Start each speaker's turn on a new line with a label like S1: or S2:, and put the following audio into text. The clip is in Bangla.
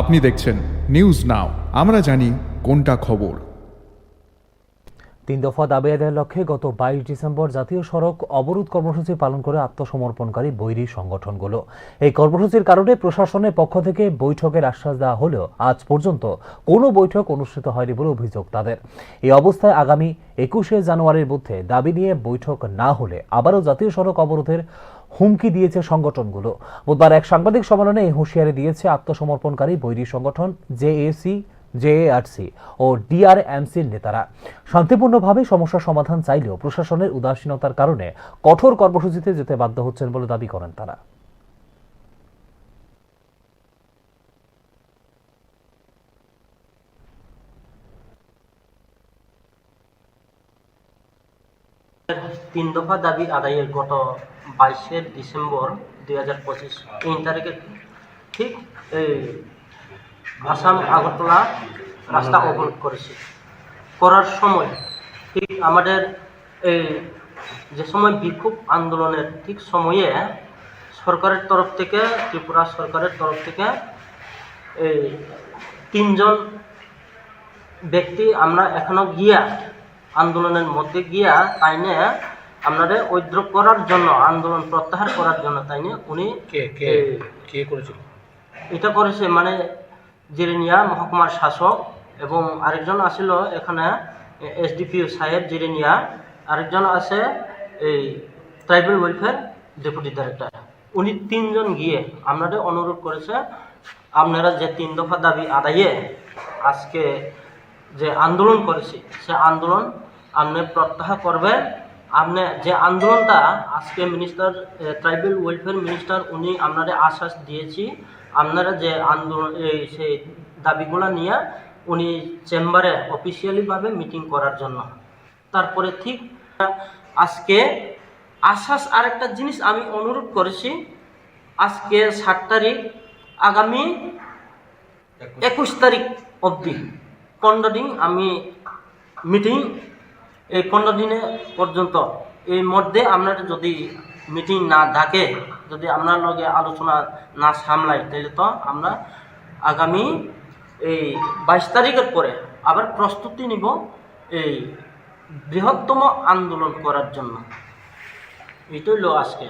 S1: আপনি দেখছেন নিউজ নাও আমরা জানি কোনটা খবর।
S2: তিন দফা দাবি আদায়ের লক্ষ্যে গত বাইশ ডিসেম্বর জাতীয় সড়ক অবরোধ কর্মসূচি পালন করে আত্মসমর্পণকারী বৈরী সংগঠনগুলো। এই কর্মসূচির কারণে প্রশাসনের পক্ষ থেকে বৈঠকের আশ্বাস দেওয়া হলেও আজ পর্যন্ত কোনো বৈঠক অনুষ্ঠিত হয়নি বলে অভিযোগ তাদের। এই অবস্থায় আগামী একুশে জানুয়ারির মধ্যে দাবি নিয়ে বৈঠক না হলে আবারও জাতীয় সড়ক অবরোধের হুমকি দিয়েছে সংগঠনগুলো। বুধবার এক সাংবাদিক সম্মেলনে এই হুঁশিয়ারি দিয়েছে আত্মসমর্পণকারী বৈরী সংগঠন জেএসি, জেএআরসি ও ডিআরএমসির নেতারা। শান্তিপূর্ণভাবে সমস্যা সমাধান চাইলেও প্রশাসনের উদাসীনতার কারণে কঠোর কর্মসূচিতে যেতে বাধ্য হচ্ছেন বলে দাবি করেন তারা।
S3: তিন দফা দাবি আদায়ের গত বাইশে ডিসেম্বর দুই হাজার পঁচিশ। তিন তারিখে ঠিক এই আসাম আগরতলা রাস্তা অবরোধ করেছি। করার সময় ঠিক আমাদের এই যে সময় বিক্ষোভ আন্দোলনের ঠিক সময়ে সরকারের তরফ থেকে, ত্রিপুরা সরকারের তরফ থেকে এই তিনজন ব্যক্তি আমরা এখনও গিয়া আন্দোলনের মধ্যে গিয়া তাই তাইনে আপনাদের ঐদ্র করার জন্য আন্দোলন প্রত্যাহার করার জন্য তাই তাইনে উনি
S4: কে কে কে করেছিল?
S3: এটা করেছে মানে জিরিনিয়া মহকুমার শাসক এবং আরেকজন আসিল এখানে এসডিপিও সাহেব জিরিনিয়া আরেকজন আছে এই ট্রাইবেল ওয়েলফেয়ার ডেপুটি ডাইরেক্টর। উনি তিনজন গিয়ে আপনাদের অনুরোধ করেছে আপনারা যে তিন দফা দাবি আদায়ে আজকে যে আন্দোলন করেছি সে আন্দোলন আপনি প্রত্যাহার করবেন আপনি যে আন্দোলনটা আজকে মিনিস্টার ট্রাইবেল ওয়েলফেয়ার মিনিস্টার উনি আপনাদের আশ্বাস দিয়েছি। আপনারা যে আন্দোলন এই সেই দাবিগুলো নিয়ে উনি চেম্বারে অফিসিয়ালিভাবে মিটিং করার জন্য। তারপরে ঠিক আজকে আশ্বাস আরেকটা জিনিস আমি অনুরোধ করেছি। আজকে ষাট তারিখ আগামী একুশ। তারিখ অবধি। পনেরো দিন আমি মিটিং এই পনেরো দিনে পর্যন্ত এই মধ্যে আপনার যদি মিটিং না থাকে, যদি আপনার লগে আলোচনা না সামলাই তাহলে তো আমরা আগামী এই বাইশ তারিখের পরে আবার প্রস্তুতি নিব এই বৃহত্তম আন্দোলন করার জন্য। এটাই হলো আজকে।